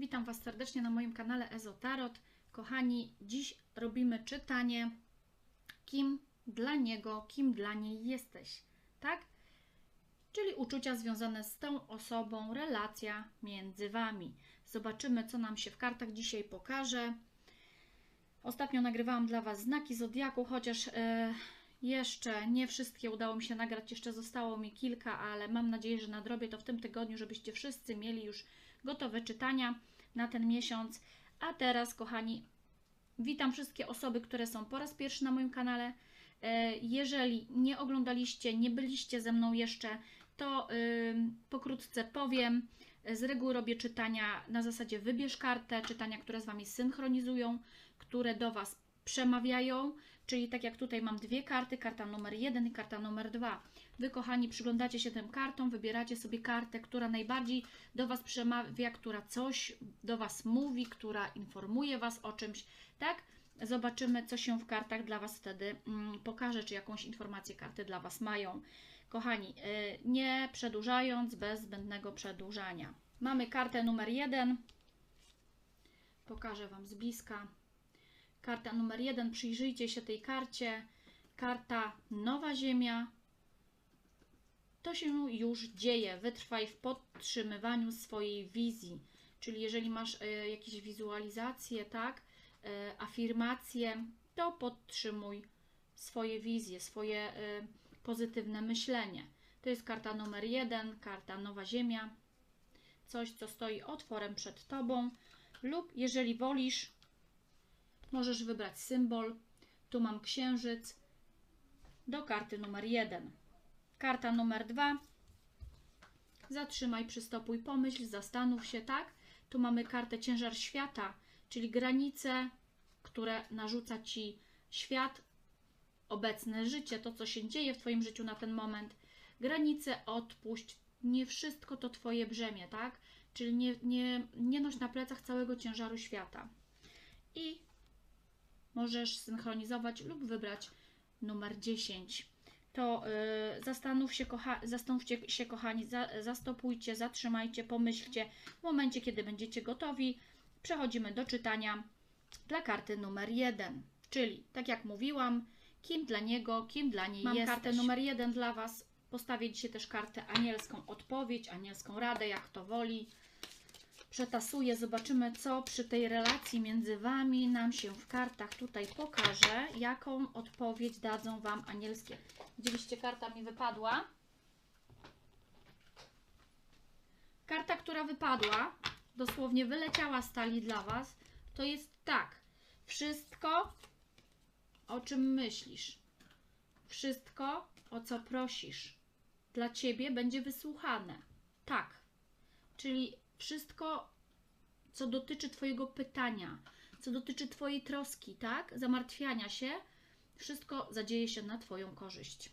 Witam Was serdecznie na moim kanale Ezotarot. Kochani, dziś robimy czytanie kim dla niego, kim dla niej jesteś, tak? Czyli uczucia związane z tą osobą, relacja między Wami. Zobaczymy, co nam się w kartach dzisiaj pokaże. Ostatnio nagrywałam dla Was znaki Zodiaku, chociaż e, jeszcze nie wszystkie udało mi się nagrać, jeszcze zostało mi kilka, ale mam nadzieję, że nadrobię to w tym tygodniu, żebyście wszyscy mieli już gotowe czytania na ten miesiąc. A teraz, kochani, witam wszystkie osoby, które są po raz pierwszy na moim kanale. E, Jeżeli nie oglądaliście, nie byliście ze mną jeszcze, to ym, pokrótce powiem. Z reguły robię czytania na zasadzie wybierz kartę, czytania, które z Wami synchronizują, które do Was przemawiają, czyli tak jak tutaj mam dwie karty, karta numer jeden i karta numer dwa. Wy, kochani, przyglądacie się tym kartom, wybieracie sobie kartę, która najbardziej do Was przemawia, która coś do Was mówi, która informuje Was o czymś, tak? Zobaczymy, co się w kartach dla Was wtedy mm, pokaże, czy jakąś informację karty dla Was mają. Kochani, y, nie przedłużając, bez zbędnego przedłużania. Mamy kartę numer jeden. Pokażę Wam z bliska. Karta numer jeden, przyjrzyjcie się tej karcie. Karta Nowa Ziemia. To się już dzieje. Wytrwaj w podtrzymywaniu swojej wizji. Czyli jeżeli masz y, jakieś wizualizacje, tak, y, afirmacje, to podtrzymuj swoje wizje, swoje y, pozytywne myślenie. To jest karta numer jeden, karta Nowa Ziemia. Coś, co stoi otworem przed Tobą. Lub jeżeli wolisz, możesz wybrać symbol. Tu mam księżyc do karty numer 1. Karta numer 2. Zatrzymaj, przystopuj, pomyśl, zastanów się, tak? Tu mamy kartę ciężar świata, czyli granice, które narzuca ci świat, obecne życie, to co się dzieje w Twoim życiu na ten moment. Granice odpuść, nie wszystko to Twoje brzemię, tak? Czyli nie, nie, nie noś na plecach całego ciężaru świata. I możesz synchronizować lub wybrać numer 10. To y, zastanów się, kocha, zastanówcie się, kochani, za, zastopujcie, zatrzymajcie, pomyślcie. W momencie, kiedy będziecie gotowi, przechodzimy do czytania dla karty numer 1. Czyli, tak jak mówiłam, kim dla niego, kim dla niej Mam jesteś. kartę numer 1 dla Was. Postawię dzisiaj też kartę anielską odpowiedź, anielską radę, jak to woli przetasuję, zobaczymy, co przy tej relacji między Wami nam się w kartach tutaj pokaże, jaką odpowiedź dadzą Wam anielskie. Widzieliście, karta mi wypadła. Karta, która wypadła, dosłownie wyleciała z talii dla Was, to jest tak. Wszystko, o czym myślisz, wszystko, o co prosisz, dla Ciebie będzie wysłuchane. Tak. Czyli wszystko, co dotyczy Twojego pytania, co dotyczy Twojej troski, tak? Zamartwiania się, wszystko zadzieje się na Twoją korzyść.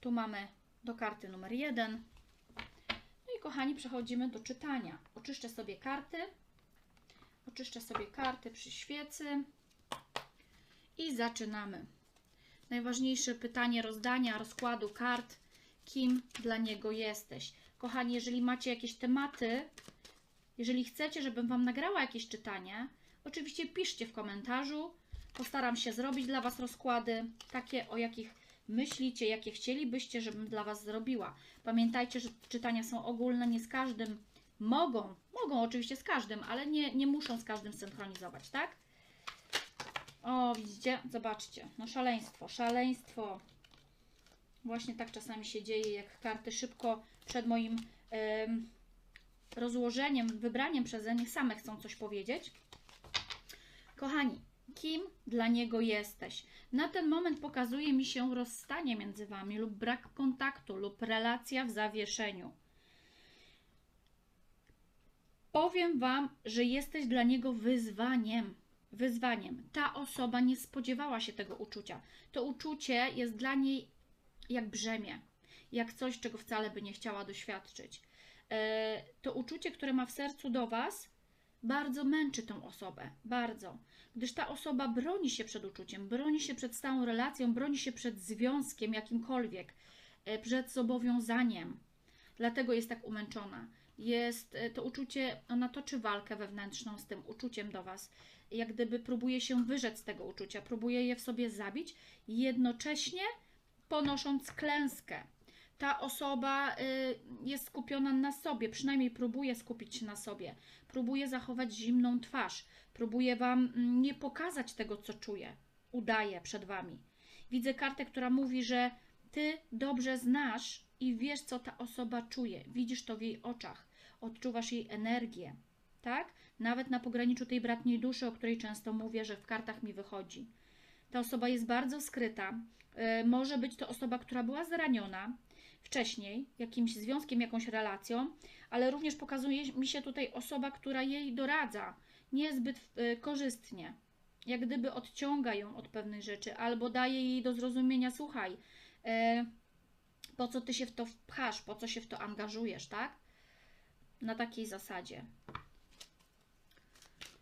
Tu mamy do karty numer jeden. No i kochani, przechodzimy do czytania. Oczyszczę sobie karty. Oczyszczę sobie karty przy świecy. I zaczynamy. Najważniejsze pytanie rozdania, rozkładu kart. Kim dla niego jesteś? Kochani, jeżeli macie jakieś tematy, jeżeli chcecie, żebym Wam nagrała jakieś czytanie, oczywiście piszcie w komentarzu. Postaram się zrobić dla Was rozkłady, takie o jakich myślicie, jakie chcielibyście, żebym dla Was zrobiła. Pamiętajcie, że czytania są ogólne, nie z każdym mogą, mogą oczywiście z każdym, ale nie, nie muszą z każdym synchronizować, tak? O, widzicie? Zobaczcie, no szaleństwo, szaleństwo. Właśnie tak czasami się dzieje, jak karty szybko przed moim em, rozłożeniem, wybraniem przeze mnie same chcą coś powiedzieć. Kochani, kim dla niego jesteś? Na ten moment pokazuje mi się rozstanie między wami lub brak kontaktu lub relacja w zawieszeniu. Powiem wam, że jesteś dla niego wyzwaniem. Wyzwaniem. Ta osoba nie spodziewała się tego uczucia. To uczucie jest dla niej jak brzemię, jak coś, czego wcale by nie chciała doświadczyć. E, To uczucie, które ma w sercu do Was, bardzo męczy tą osobę, bardzo, gdyż ta osoba broni się przed uczuciem, broni się przed stałą relacją, broni się przed związkiem jakimkolwiek, e, przed zobowiązaniem. Dlatego jest tak umęczona. jest e, to uczucie, ona toczy walkę wewnętrzną z tym uczuciem do Was. Jak gdyby próbuje się wyrzec tego uczucia, próbuje je w sobie zabić, jednocześnie ponosząc klęskę. Ta osoba y, jest skupiona na sobie, przynajmniej próbuje skupić się na sobie, próbuje zachować zimną twarz, próbuje Wam mm, nie pokazać tego, co czuje, udaje przed Wami. Widzę kartę, która mówi, że Ty dobrze znasz i wiesz, co ta osoba czuje, widzisz to w jej oczach, odczuwasz jej energię, tak? Nawet na pograniczu tej bratniej duszy, o której często mówię, że w kartach mi wychodzi. Ta osoba jest bardzo skryta. Y, może być to osoba, która była zraniona wcześniej, jakimś związkiem, jakąś relacją, ale również pokazuje mi się tutaj osoba, która jej doradza niezbyt y, korzystnie. Jak gdyby odciąga ją od pewnych rzeczy, albo daje jej do zrozumienia: słuchaj, y, po co ty się w to wpchasz, po co się w to angażujesz, tak? Na takiej zasadzie.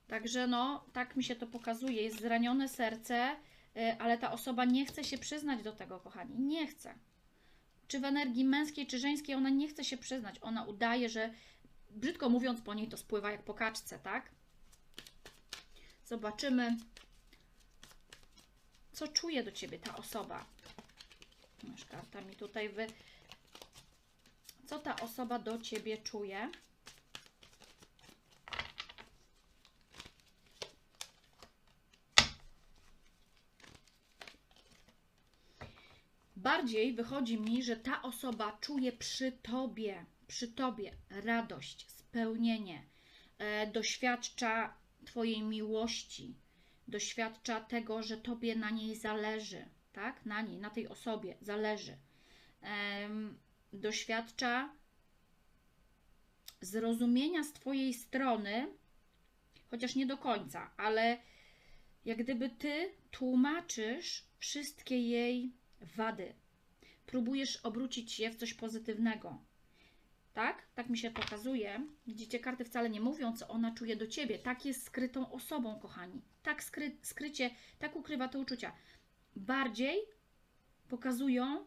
Także no, tak mi się to pokazuje. Jest zranione serce, y, ale ta osoba nie chce się przyznać do tego, kochani. Nie chce. Czy w energii męskiej, czy żeńskiej, ona nie chce się przyznać. Ona udaje, że brzydko mówiąc po niej to spływa jak po kaczce, tak? Zobaczymy, co czuje do ciebie ta osoba. Masz karta mi tutaj wy. Co ta osoba do ciebie czuje? Bardziej wychodzi mi, że ta osoba czuje przy tobie, przy tobie radość, spełnienie, e, doświadcza twojej miłości, doświadcza tego, że tobie na niej zależy, tak? Na niej, na tej osobie zależy. E, doświadcza zrozumienia z twojej strony, chociaż nie do końca, ale jak gdyby ty tłumaczysz wszystkie jej wady. Próbujesz obrócić je w coś pozytywnego. Tak? Tak mi się pokazuje. Widzicie, karty wcale nie mówią, co ona czuje do ciebie. Tak jest skrytą osobą, kochani. Tak skry, skrycie, tak ukrywa te uczucia. Bardziej pokazują,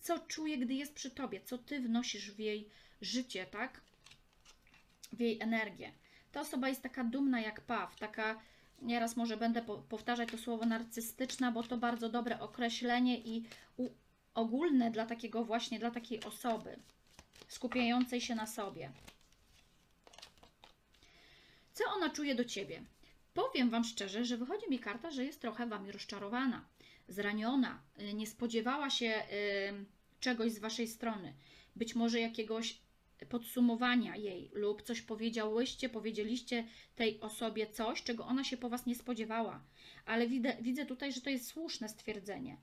co czuje, gdy jest przy tobie, co ty wnosisz w jej życie, tak? W jej energię. Ta osoba jest taka dumna jak paw, taka Nieraz może będę powtarzać to słowo narcystyczna, bo to bardzo dobre określenie i ogólne dla takiego właśnie, dla takiej osoby skupiającej się na sobie. Co ona czuje do Ciebie? Powiem Wam szczerze, że wychodzi mi karta, że jest trochę Wami rozczarowana, zraniona, nie spodziewała się czegoś z Waszej strony, być może jakiegoś podsumowania jej lub coś powiedziałyście, powiedzieliście tej osobie coś, czego ona się po Was nie spodziewała. Ale widzę, widzę tutaj, że to jest słuszne stwierdzenie.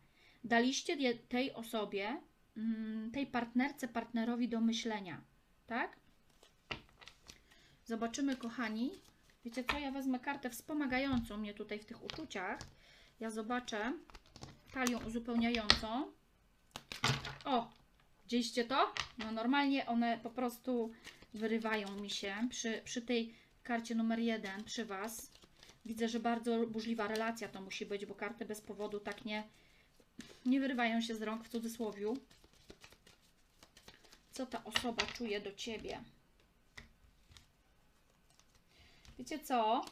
Daliście tej osobie, mm, tej partnerce, partnerowi do myślenia, tak? Zobaczymy, kochani. Wiecie co? Ja wezmę kartę wspomagającą mnie tutaj w tych uczuciach. Ja zobaczę talią uzupełniającą. O, Widzieliście to? No normalnie one po prostu wyrywają mi się przy, przy tej karcie numer jeden, przy Was. Widzę, że bardzo burzliwa relacja to musi być, bo karty bez powodu tak nie, nie wyrywają się z rąk w cudzysłowiu. Co ta osoba czuje do Ciebie? Wiecie co?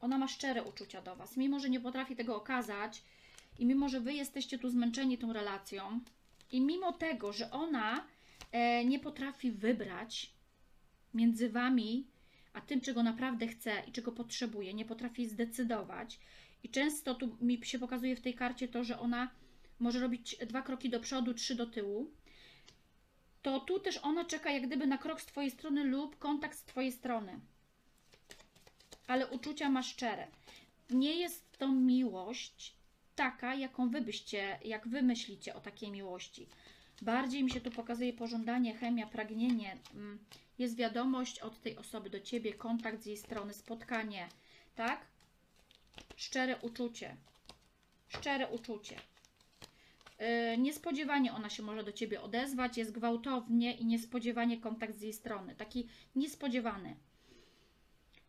Ona ma szczere uczucia do Was. Mimo, że nie potrafi tego okazać i mimo, że Wy jesteście tu zmęczeni tą relacją, i mimo tego, że ona e, nie potrafi wybrać między wami a tym, czego naprawdę chce i czego potrzebuje, nie potrafi zdecydować. I często tu mi się pokazuje w tej karcie to, że ona może robić dwa kroki do przodu, trzy do tyłu. To tu też ona czeka jak gdyby na krok z Twojej strony lub kontakt z Twojej strony. Ale uczucia ma szczere. Nie jest to miłość taka, jaką wy byście, jak wy myślicie o takiej miłości. Bardziej mi się tu pokazuje pożądanie, chemia, pragnienie. Mm, jest wiadomość od tej osoby do ciebie, kontakt z jej strony, spotkanie, tak? Szczere uczucie. Szczere uczucie. Yy, niespodziewanie ona się może do ciebie odezwać, jest gwałtownie i niespodziewanie kontakt z jej strony. Taki niespodziewany.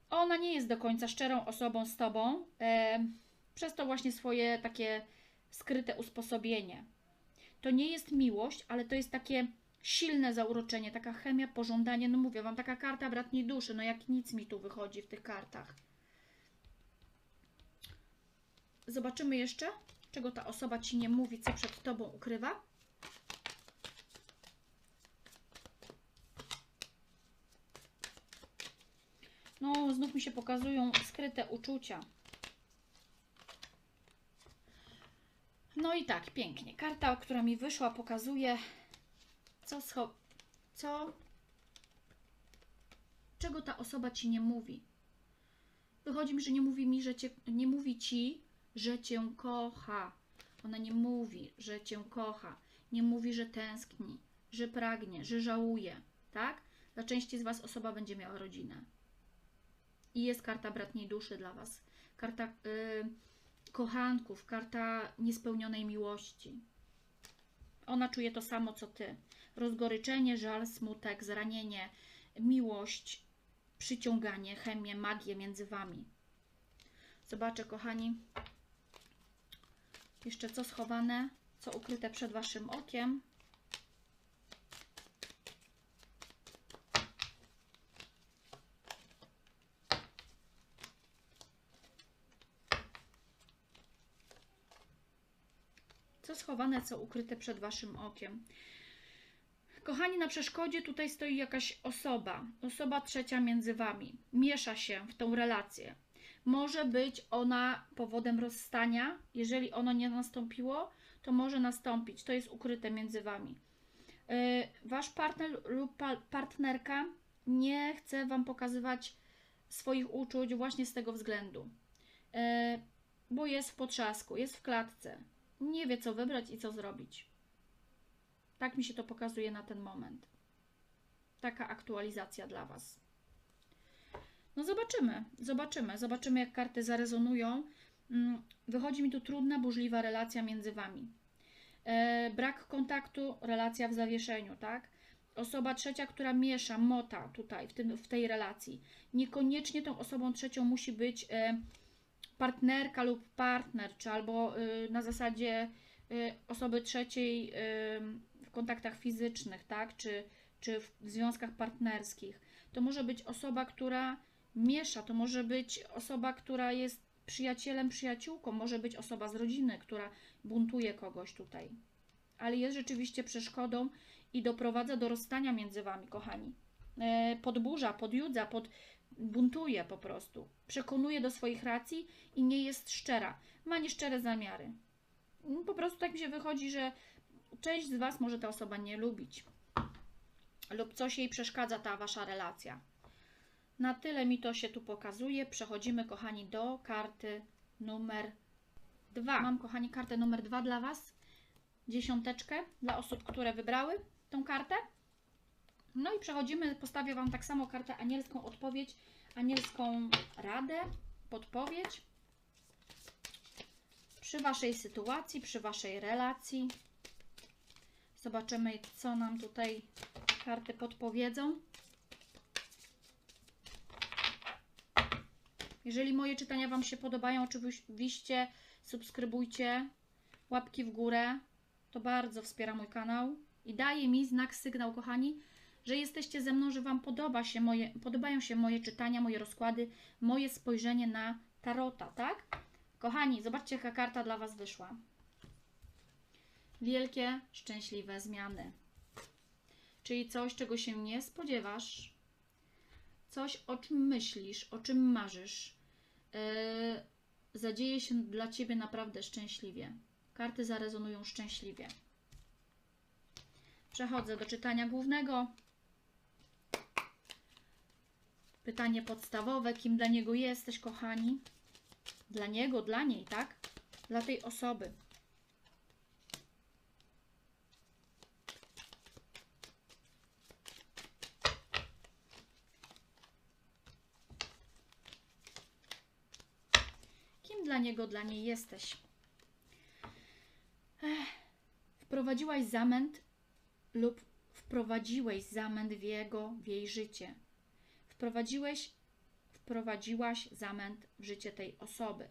Ona nie jest do końca szczerą osobą z tobą. Yy, przez to właśnie swoje takie skryte usposobienie. To nie jest miłość, ale to jest takie silne zauroczenie, taka chemia, pożądanie. No mówię wam, taka karta bratniej duszy, no jak nic mi tu wychodzi w tych kartach. Zobaczymy jeszcze, czego ta osoba ci nie mówi, co przed tobą ukrywa. No, znów mi się pokazują skryte uczucia. No i tak, pięknie. Karta, która mi wyszła, pokazuje, co, scho- co czego ta osoba ci nie mówi. Wychodzi mi, że nie mówi mi, że cię, nie mówi ci, że cię kocha. Ona nie mówi, że cię kocha. Nie mówi, że tęskni, że pragnie, że żałuje, tak? Dla części z was osoba będzie miała rodzinę. I jest karta bratniej duszy dla was. Karta y, kochanków, karta niespełnionej miłości. Ona czuje to samo co ty. Rozgoryczenie, żal, smutek, zranienie, miłość, przyciąganie, chemię, magię między wami. Zobaczę, kochani, jeszcze co schowane, co ukryte przed waszym okiem. Co schowane, co ukryte przed waszym okiem. Kochani, na przeszkodzie tutaj stoi jakaś osoba, osoba trzecia między wami. Miesza się w tą relację. Może być ona powodem rozstania. Jeżeli ono nie nastąpiło, to może nastąpić. To jest ukryte między wami. Yy, Wasz partner lub pa- partnerka nie chce wam pokazywać swoich uczuć właśnie z tego względu. Yy, Bo jest w potrzasku, jest w klatce. Nie wie, co wybrać i co zrobić. Tak mi się to pokazuje na ten moment. Taka aktualizacja dla Was. No zobaczymy, zobaczymy, zobaczymy jak karty zarezonują. Mm, Wychodzi mi tu trudna, burzliwa relacja między Wami. E, brak kontaktu, relacja w zawieszeniu, tak? Osoba trzecia, która miesza, mota tutaj, w, tym, w tej relacji. Niekoniecznie tą osobą trzecią musi być e, partnerka lub partner, czy albo y, na zasadzie y, osoby trzeciej y, w kontaktach fizycznych, tak, czy, czy w związkach partnerskich. To może być osoba, która miesza, to może być osoba, która jest przyjacielem, przyjaciółką, może być osoba z rodziny, która buntuje kogoś tutaj. Ale jest rzeczywiście przeszkodą i doprowadza do rozstania między wami, kochani. E, podburza, podjudza, pod, buntuje po prostu. Przekonuje do swoich racji i nie jest szczera. Ma nieszczere zamiary. Mm, Po prostu tak mi się wychodzi, że część z Was może ta osoba nie lubić. Lub coś jej przeszkadza ta Wasza relacja. Na tyle mi to się tu pokazuje. Przechodzimy, kochani, do karty numer dwa. Mam, kochani, kartę numer dwa dla Was. Dziesiąteczkę dla osób, które wybrały tą kartę. No i przechodzimy, postawię Wam tak samo kartę anielską odpowiedź, anielską radę, podpowiedź przy Waszej sytuacji, przy Waszej relacji. Zobaczymy, co nam tutaj karty podpowiedzą. Jeżeli moje czytania Wam się podobają, oczywiście subskrybujcie, łapki w górę. To bardzo wspiera mój kanał i daje mi znak, sygnał, kochani, że jesteście ze mną, że Wam podoba się moje, podobają się moje czytania, moje rozkłady, moje spojrzenie na tarota, tak? Kochani, zobaczcie, jaka karta dla Was wyszła. Wielkie, szczęśliwe zmiany. Czyli coś, czego się nie spodziewasz, coś, o czym myślisz, o czym marzysz, yy, zadzieje się dla Ciebie naprawdę szczęśliwie. Karty zarezonują szczęśliwie. Przechodzę do czytania głównego. Pytanie podstawowe: kim dla niego jesteś, kochani? Dla niego, dla niej, tak? Dla tej osoby. Kim dla niego, dla niej jesteś? Ech, wprowadziłaś zamęt lub wprowadziłeś zamęt w jego, w jej życie. Wprowadziłeś, wprowadziłaś zamęt w życie tej osoby.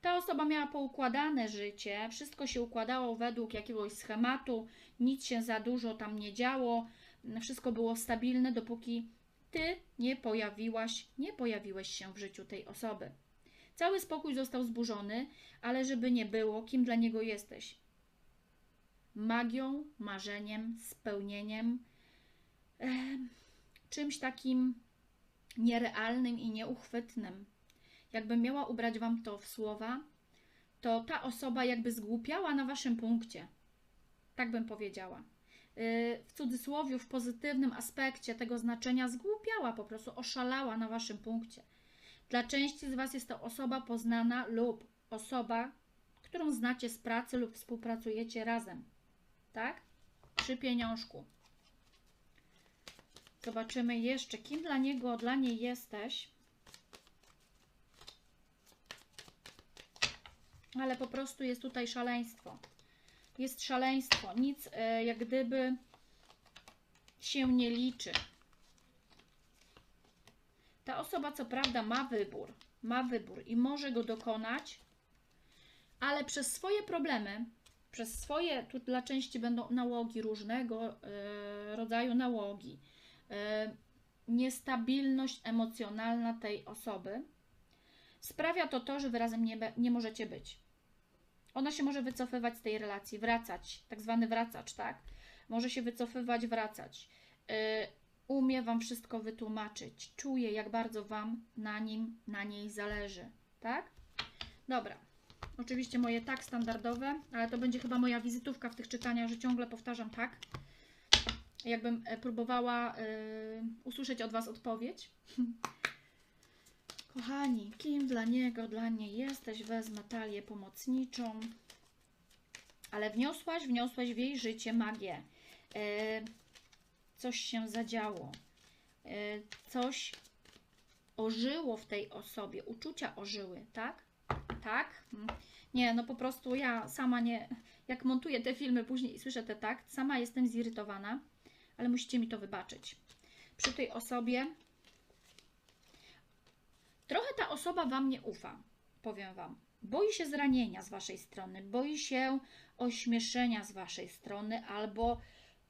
Ta osoba miała poukładane życie, wszystko się układało według jakiegoś schematu, nic się za dużo tam nie działo, wszystko było stabilne, dopóki ty nie pojawiłaś, nie pojawiłeś się w życiu tej osoby. Cały spokój został zburzony, ale żeby nie było, kim dla niego jesteś? Magią, marzeniem, spełnieniem, e, czymś takim nierealnym i nieuchwytnym. Jakbym miała ubrać Wam to w słowa, to ta osoba jakby zgłupiała na Waszym punkcie. Tak bym powiedziała. Y, w cudzysłowie, w pozytywnym aspekcie tego znaczenia, zgłupiała, po prostu oszalała na Waszym punkcie. Dla części z Was jest to osoba poznana lub osoba, którą znacie z pracy lub współpracujecie razem. Tak? Przy pieniążku. Zobaczymy jeszcze, kim dla niego, dla niej jesteś. Ale po prostu jest tutaj szaleństwo. Jest szaleństwo. Nic e, jak gdyby się nie liczy. Ta osoba, co prawda, ma wybór. Ma wybór i może go dokonać, ale przez swoje problemy, przez swoje, tu dla części będą nałogi różnego e, rodzaju nałogi, niestabilność emocjonalna tej osoby sprawia to to, że wy razem nie, nie możecie być. Ona się może wycofywać z tej relacji, wracać, tak zwany wracacz, tak? Może się wycofywać, wracać. Yy, umie Wam wszystko wytłumaczyć, czuje, jak bardzo Wam na nim, na niej zależy, tak? Dobra. Oczywiście moje tak standardowe, ale to będzie chyba moja wizytówka w tych czytaniach, że ciągle powtarzam tak. Jakbym e, próbowała yy, usłyszeć od Was odpowiedź. Kochani, kim dla niego, dla niej jesteś? Wezmę talię pomocniczą. Ale wniosłaś, wniosłaś w jej życie magię. E, coś się zadziało. Coś ożyło w tej osobie. Uczucia ożyły, tak? Tak? Mm. Nie, no po prostu ja sama nie. Jak montuję te filmy później i słyszę te tak, sama jestem zirytowana, ale musicie mi to wybaczyć. Przy tej osobie Trochę ta osoba Wam nie ufa, powiem Wam. Boi się zranienia z Waszej strony, boi się ośmieszenia z Waszej strony, albo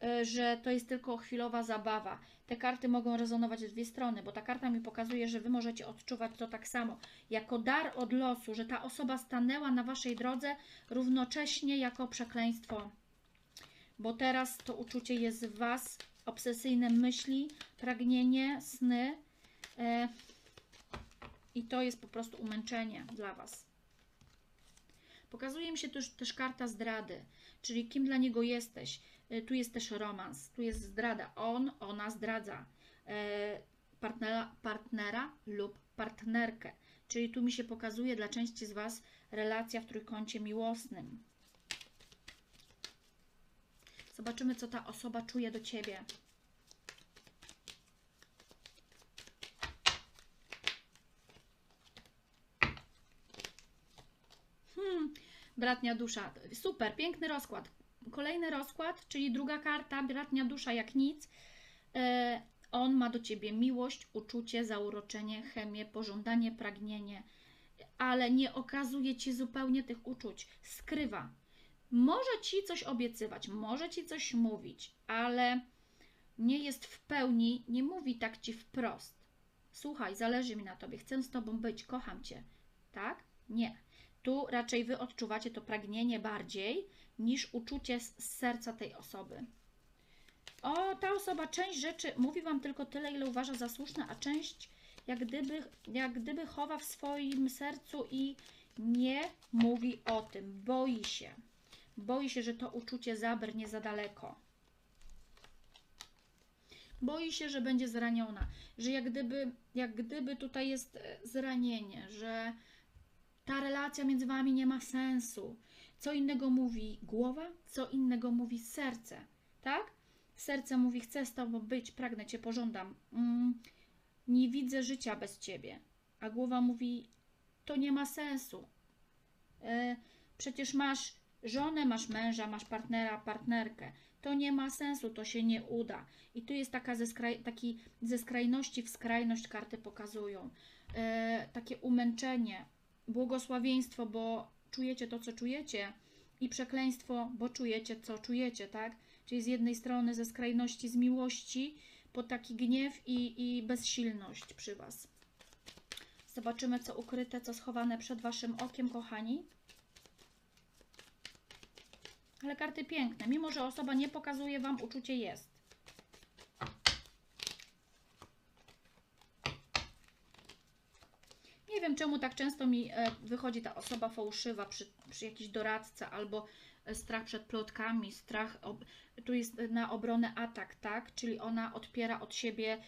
y, że to jest tylko chwilowa zabawa. Te karty mogą rezonować w dwie strony, bo ta karta mi pokazuje, że Wy możecie odczuwać to tak samo, jako dar od losu, że ta osoba stanęła na Waszej drodze równocześnie jako przekleństwo. Bo teraz to uczucie jest w Was, obsesyjne myśli, pragnienie, sny. E, i to jest po prostu umęczenie dla Was. Pokazuje mi się też, też karta zdrady, czyli kim dla niego jesteś. Y, tu jest też romans, tu jest zdrada. On, ona zdradza e, partnera, partnera lub partnerkę. Czyli tu mi się pokazuje dla części z Was relacja w trójkącie miłosnym. Zobaczymy, co ta osoba czuje do Ciebie. Hmm, bratnia dusza. Super, piękny rozkład. Kolejny rozkład, czyli druga karta, bratnia dusza jak nic. E, on ma do ciebie miłość, uczucie, zauroczenie, chemię, pożądanie, pragnienie, ale nie okazuje ci zupełnie tych uczuć. Skrywa. Może ci coś obiecywać, może ci coś mówić, ale nie jest w pełni, nie mówi tak ci wprost. Słuchaj, zależy mi na tobie, chcę z tobą być, kocham cię. Tak? Nie. Tu raczej wy odczuwacie to pragnienie bardziej niż uczucie z serca tej osoby. O, ta osoba część rzeczy mówi wam tylko tyle, ile uważa za słuszne, a część jak gdyby, jak gdyby chowa w swoim sercu i nie mówi o tym, boi się. Boi się, że to uczucie zabrnie za daleko. Boi się, że będzie zraniona, że jak gdyby, jak gdyby tutaj jest e, zranienie, że ta relacja między wami nie ma sensu. Co innego mówi głowa, co innego mówi serce, tak? Serce mówi: Chcę z tobą być, pragnę cię, pożądam. Mm, nie widzę życia bez ciebie. A głowa mówi: To nie ma sensu. E, przecież masz żonę, masz męża, masz partnera, partnerkę. To nie ma sensu, to się nie uda. I tu jest taka ze, skraj, taki ze skrajności w skrajność karty pokazują. E, takie umęczenie, błogosławieństwo, bo czujecie to, co czujecie, i przekleństwo, bo czujecie, co czujecie, tak? Czyli z jednej strony ze skrajności z miłości po taki gniew i, i bezsilność przy Was. Zobaczymy, co ukryte, co schowane przed Waszym okiem, kochani. Ale karty piękne. Mimo, że osoba nie pokazuje Wam, uczucie jest. Nie wiem, czemu tak często mi e, wychodzi ta osoba fałszywa przy, przy jakiś doradca albo e, strach przed plotkami, strach, ob, tu jest na obronę atak, tak? Czyli ona odpiera od siebie,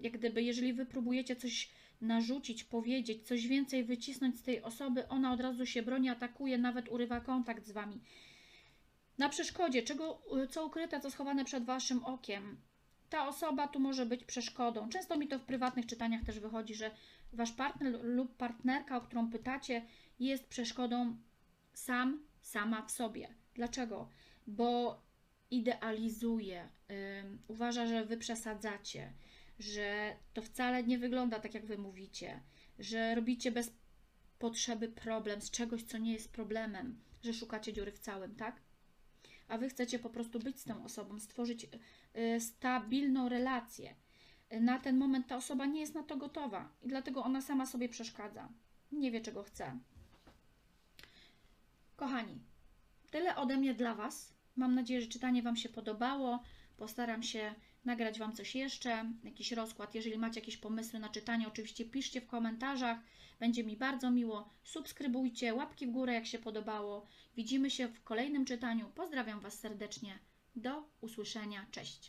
jak gdyby, jeżeli wy próbujecie coś narzucić, powiedzieć, coś więcej wycisnąć z tej osoby, ona od razu się broni, atakuje, nawet urywa kontakt z wami. Na przeszkodzie, czego, co ukryte, co schowane przed waszym okiem. Ta osoba tu może być przeszkodą. Często mi to w prywatnych czytaniach też wychodzi, że wasz partner lub partnerka, o którą pytacie, jest przeszkodą sam, sama w sobie. Dlaczego? Bo idealizuje, ym, uważa, że wy przesadzacie, że to wcale nie wygląda tak, jak wy mówicie, że robicie bez potrzeby problem z czegoś, co nie jest problemem, że szukacie dziury w całym, tak? A wy chcecie po prostu być z tą osobą, stworzyć y, stabilną relację. Na ten moment ta osoba nie jest na to gotowa i dlatego ona sama sobie przeszkadza. Nie wie, czego chce. Kochani, tyle ode mnie dla Was. Mam nadzieję, że czytanie Wam się podobało. Postaram się nagrać Wam coś jeszcze, jakiś rozkład. Jeżeli macie jakieś pomysły na czytanie, oczywiście piszcie w komentarzach. Będzie mi bardzo miło. Subskrybujcie, łapki w górę, jak się podobało. Widzimy się w kolejnym czytaniu. Pozdrawiam Was serdecznie. Do usłyszenia. Cześć.